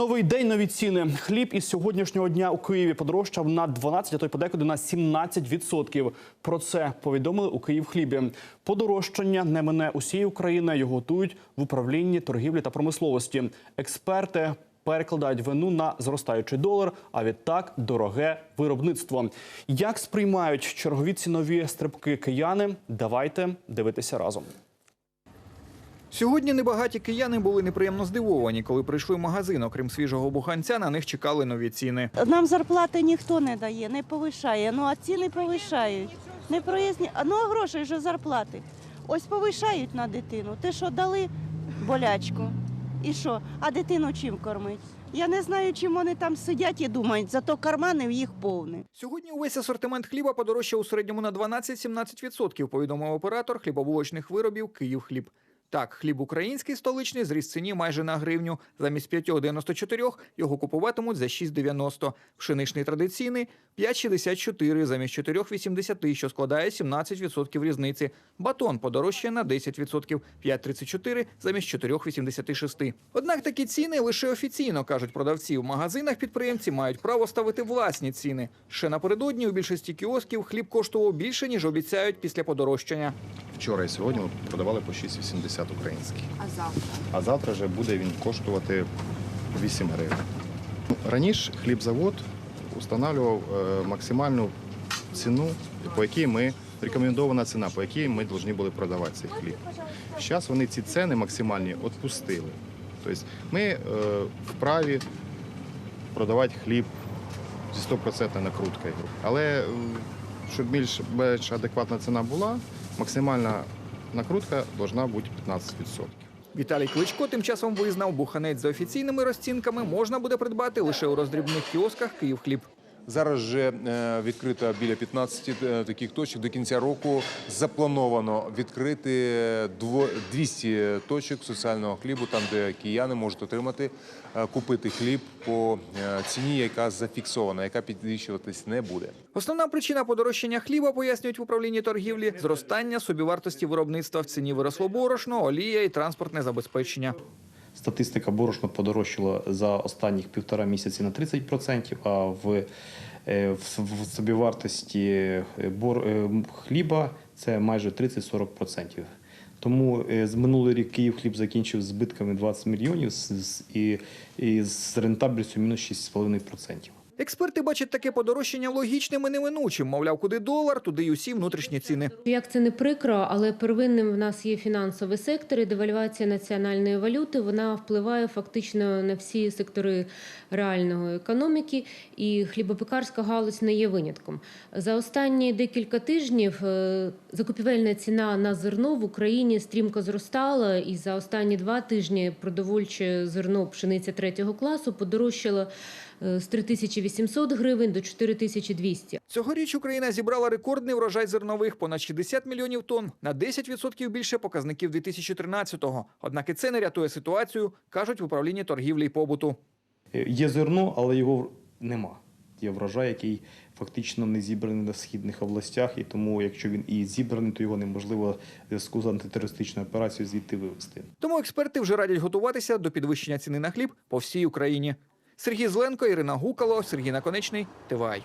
Новий день, нові ціни. Хліб із сьогоднішнього дня у Києві подорожчав на 12, а то й подекуди на 17%. Про це повідомили у Київхлібі. Подорожчання не мине усієї України. Його готують в управлінні торгівлі та промисловості. Експерти перекладають вину на зростаючий долар, а відтак дороге виробництво. Як сприймають чергові цінові стрибки кияни? Давайте дивитися разом. Сьогодні небагаті кияни були неприємно здивовані, коли прийшли в магазин. Окрім свіжого буханця, на них чекали нові ціни. Нам зарплати ніхто не дає, не повишає. Ну а ціни повишають. Не проїзні, ну а грошей же зарплати. Ось повишають на дитину. Те, що дали болячку. І що? А дитину чим кормить? Я не знаю, чим вони там сидять і думають, зато кармани в їх повні. Сьогодні увесь асортимент хліба подорожчав у середньому на 12-17%, повідомив оператор хлібобулочних виробів «Київхліб». Так, хліб український столичний зріс ціні майже на гривню. Замість 5,94 його купуватимуть за 6,90. Пшеничний традиційний 5,64 замість 4,80, що складає 17% різниці. Батон подорожчає на 10%, 5,34 замість 4,86. Однак такі ціни лише офіційно, кажуть продавці. В магазинах підприємці мають право ставити власні ціни. Ще напередодні у більшості кіосків хліб коштував більше, ніж обіцяють після подорожчання. Вчора і сьогодні продавали по 6,80 український. А завтра? А завтра вже буде він коштувати 8 гривень. Раніше хлібзавод встановлював е, максимальну ціну, по якій ми рекомендована ціна, по якій ми повинні були продавати цей хліб. Зараз вони ці ціни максимальні відпустили. Тобто ми е, вправі продавати хліб зі 100% накруткою. Але щоб більш адекватна ціна була, максимальна накрутка должна бути 15%. Віталій Кличко тим часом визнав, буханець за офіційними розцінками можна буде придбати лише у роздрібних кіосках «Київхліб». Зараз же е, відкрито біля 15 е, таких точок. До кінця року заплановано відкрити дво- 200 точок соціального хлібу, там де кияни можуть отримати, е, купити хліб по е, ціні, яка зафіксована, яка підвищуватись не буде. Основна причина подорожчання хліба, пояснюють в управлінні торгівлі, зростання собівартості виробництва в ціні виросло борошно, олія і транспортне забезпечення. Статистика борошна подорожчала за останніх півтора місяці на 30%, а в, е, в, в собівартості е, бор, е, хліба це майже 30-40%. Тому з минулий рік Київ хліб закінчив збитками 20 мільйонів і з рентабельністю мінус 6,5%. Експерти бачать таке подорожчання логічним і неминучим. Мовляв, куди долар, туди й усі внутрішні ціни. Як це не прикро, але первинним в нас є фінансовий сектор і девальвація національної валюти. Вона впливає фактично на всі сектори реальної економіки, і хлібопекарська галузь не є винятком. За останні декілька тижнів е, закупівельна ціна на зерно в Україні стрімко зростала, і за останні два тижні продовольче зерно пшениця третього класу подорожчало з 3800 гривень до 4200. Цьогоріч Україна зібрала рекордний врожай зернових – понад 60 мільйонів тонн, на 10% більше показників 2013-го. Однак і це не рятує ситуацію, кажуть в управлінні торгівлі і побуту. Е, Є зерно, але його нема. Є врожай, який фактично не зібраний на східних областях, і тому, якщо він і зібраний, то його неможливо в зв'язку з антитерористичною операцією звідти вивезти. Тому експерти вже радять готуватися до підвищення ціни на хліб по всій Україні. Сергій Зленко, Ірина Гукало, Сергій Наконечний, ТВАЙ.